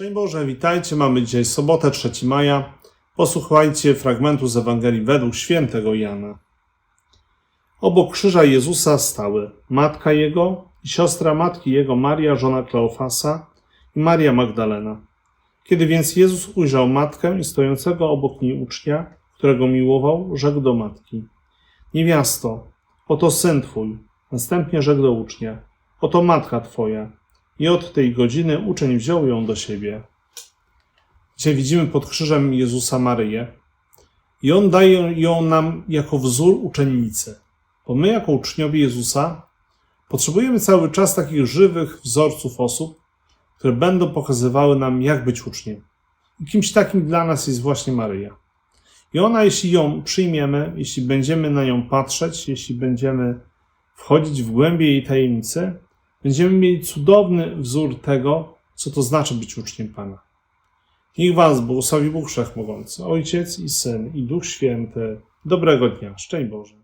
Szczęść Boże, witajcie. Mamy dzisiaj sobotę, 3 maja. Posłuchajcie fragmentu z Ewangelii według świętego Jana. Obok krzyża Jezusa stały matka jego i siostra matki jego Maria, żona Kleofasa i Maria Magdalena. Kiedy więc Jezus ujrzał matkę i stojącego obok niej ucznia, którego miłował, rzekł do matki: Niewiasto, oto syn twój. Następnie rzekł do ucznia: Oto matka twoja. I od tej godziny uczeń wziął ją do siebie. Dzisiaj widzimy pod krzyżem Jezusa Maryję. I on daje ją nam jako wzór uczennicy. Bo my, jako uczniowie Jezusa, potrzebujemy cały czas takich żywych wzorców osób, które będą pokazywały nam, jak być uczniem. I kimś takim dla nas jest właśnie Maryja. I ona, jeśli ją przyjmiemy, jeśli będziemy na nią patrzeć, jeśli będziemy wchodzić w głębie jej tajemnicy, będziemy mieli cudowny wzór tego, co to znaczy być uczniem Pana. Niech Was błogosławi Bóg Wszechmogący, Ojciec i Syn i Duch Święty. Dobrego dnia. Szczęść Boże.